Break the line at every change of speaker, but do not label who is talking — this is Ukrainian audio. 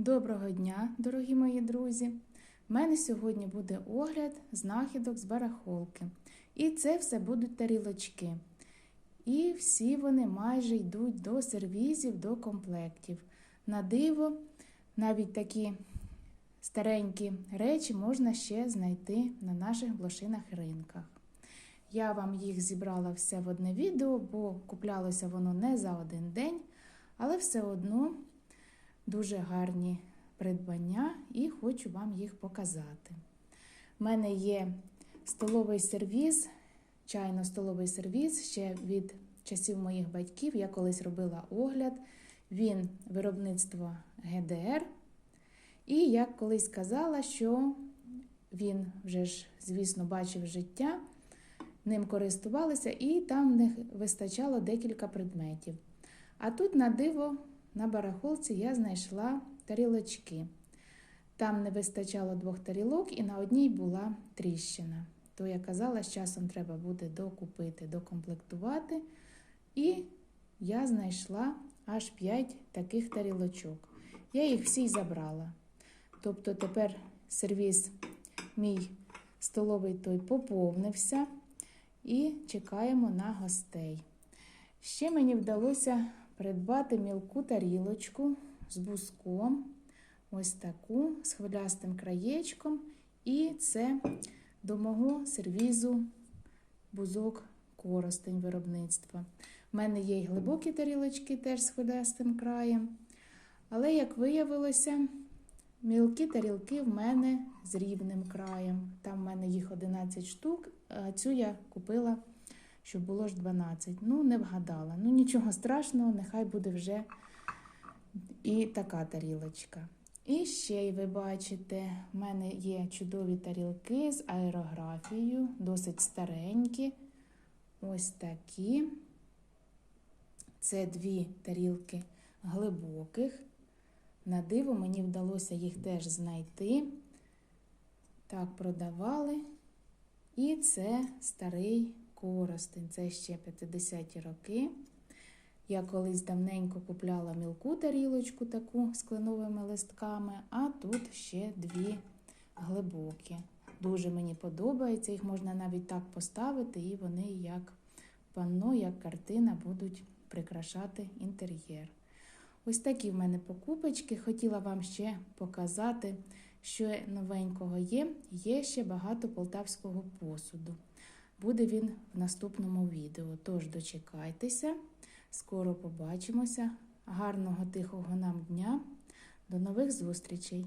Доброго дня, дорогі мої друзі! У мене сьогодні буде огляд знахідок з барахолки. І це все будуть тарілочки. І всі вони майже йдуть до сервізів, до комплектів. На диво, навіть такі старенькі речі можна ще знайти на наших блошинах ринках. Я вам їх зібрала все в одне відео, бо куплялося воно не за один день, але все одно дуже гарні придбання і хочу вам їх показати. У мене є столовий сервіз, чайно-столовий сервіз ще від часів моїх батьків. Я колись робила огляд. Він виробництво ГДР. І я колись казала, що він вже ж, звісно, бачив життя, ним користувалися, і там в них вистачало декілька предметів. А тут на диво на барахолці я знайшла тарілочки. Там не вистачало двох тарілок, і на одній була тріщина. То я казала, з часом треба буде докупити, докомплектувати. І я знайшла аж 5 таких тарілочок. Я їх всі забрала. Тобто тепер сервіс мій столовий той поповнився і чекаємо на гостей. Ще мені вдалося придбати мілку тарілочку з буском, ось таку з хвилястим краєчком. І це до мого сервізу бузок коростень виробництва. У мене є й глибокі тарілочки теж з хвилястим краєм. Але, як виявилося, мілкі тарілки в мене з рівним краєм. Там в мене їх 11 штук, а цю я купила щоб було ж 12. Ну, не вгадала. Ну, нічого страшного, нехай буде вже і така тарілочка. І ще й ви бачите, в мене є чудові тарілки з аерографією, досить старенькі. Ось такі. Це дві тарілки глибоких. На диво мені вдалося їх теж знайти. Так, продавали. І це старий коростень. Це ще 50-ті роки. Я колись давненько купляла мілку тарілочку таку з кленовими листками, а тут ще дві глибокі. Дуже мені подобається, їх можна навіть так поставити, і вони як панно, як картина будуть прикрашати інтер'єр. Ось такі в мене покупочки. Хотіла вам ще показати, що новенького є. Є ще багато полтавського посуду. Буде він в наступному відео. Тож дочекайтеся, скоро побачимося. Гарного тихого нам дня. До нових зустрічей!